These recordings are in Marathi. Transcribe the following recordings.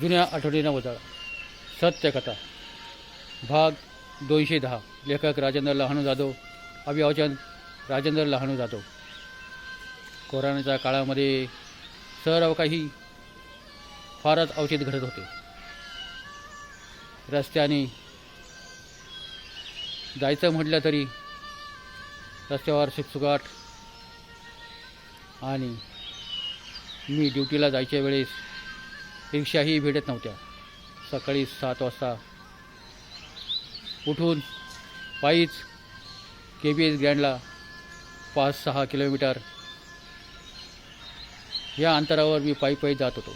जुन्या आठवणींना वजाळा सत्यकथा भाग दोनशे दहा. लेखक राजेंद्र लहानू जाधव अभिवाचन राजेंद्र लहानू जाधव. कोरोनाच्या काळामध्ये सर्व काही फारच औषध घडत होते. रस्त्याने जायचं म्हटलं तरी रस्त्यावर सुकसुकाट आणि मी ड्युटीला जायच्या वेळेस रिक्षाही भेटत नव्हत्या. सकाळी सात वाजता उठून पायीच के बी एस ग्रँडला पाच सहा किलोमीटर या अंतरावर मी पायी पायी जात होतो.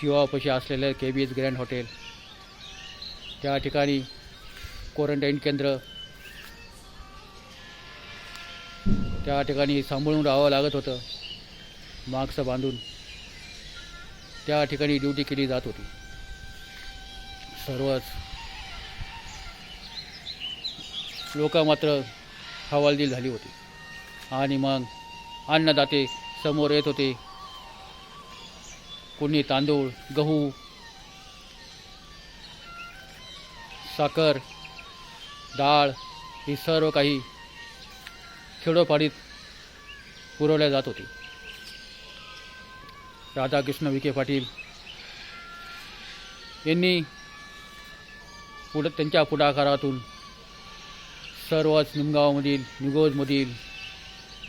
शिवापाशी असलेलं K B S grand hotel त्या ठिकाणी क्वारंटाईन केंद्र त्या ठिकाणी सांभाळून राहावं लागत होतं. मास्क बांधून त्या ठिकाणी ड्युटी केली जात होती. सर्वच लोक मात्र हवालदिल झाली होती. आणि मग अन्नदाते समोर येत होते. कोणी तांदूळ गहू साखर डाळ ही सर्व काही खेडोपाडीत पुरवल्या जात होती. राधाकृष्ण विखे पाटील यांनी पुढं त्यांच्या पुढाकारातून सर्वच निमगावमधील निगोजमधील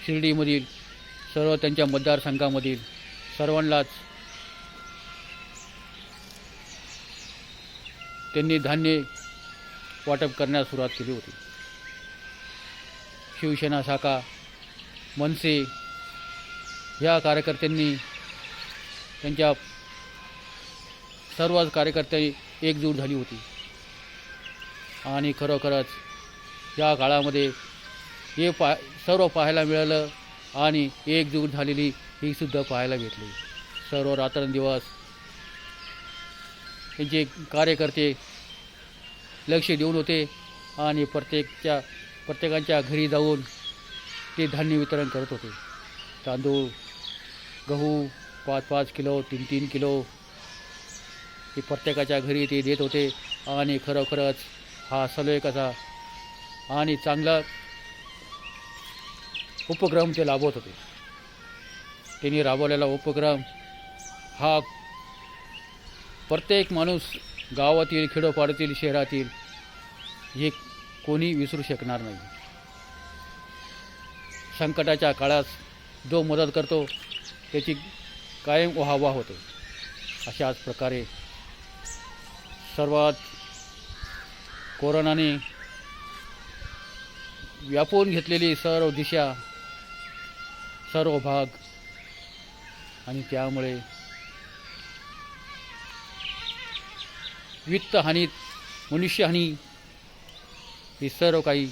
शिर्डीमधील सर्व त्यांच्या मतदारसंघामधील सर्वांनाच त्यांनी धान्य वाटप करण्यास सुरुवात केली होती. शिवसेना शाखा मनसे ह्या कार्यकर्त्यांनी त्यांच्या सर्वच कार्यकर्ते एकजूट झाली होती. आणि खरोखरच या काळामध्ये हे पा सर्व पाहायला मिळालं आणि एकजूट झालेली ही सुद्धा पाहायला भेटली. सर्व रात्रंदिवस त्यांचे कार्यकर्ते लक्ष देऊन होते आणि प्रत्येकच्या प्रत्येकाच्या घरी जाऊन ते धान्य वितरण करत होते. तांदूळ गहू पाच पाच किलो तीन तीन किलो. ते प्रत्येकाच्या घरी ते देत होते. आणि खरोखरच हा सलोयकाचा आणि चांगला उपक्रम ते राबवत होते. त्यांनी राबवलेला उपक्रम हा प्रत्येक माणूस गावातील खेडोपाड्यातील शहरातील हे कोणी विसरू शकणार नाही. संकटाच्या काळात जो मदत करतो त्याची कायम व्हावा होते. अशाच प्रकारे सर्वात कोरोनाने व्यापून घेतलेली सर्व दिशा सर्व भाग आणि त्यामुळे वित्तहानीत मनुष्यहानी ही सर्व काही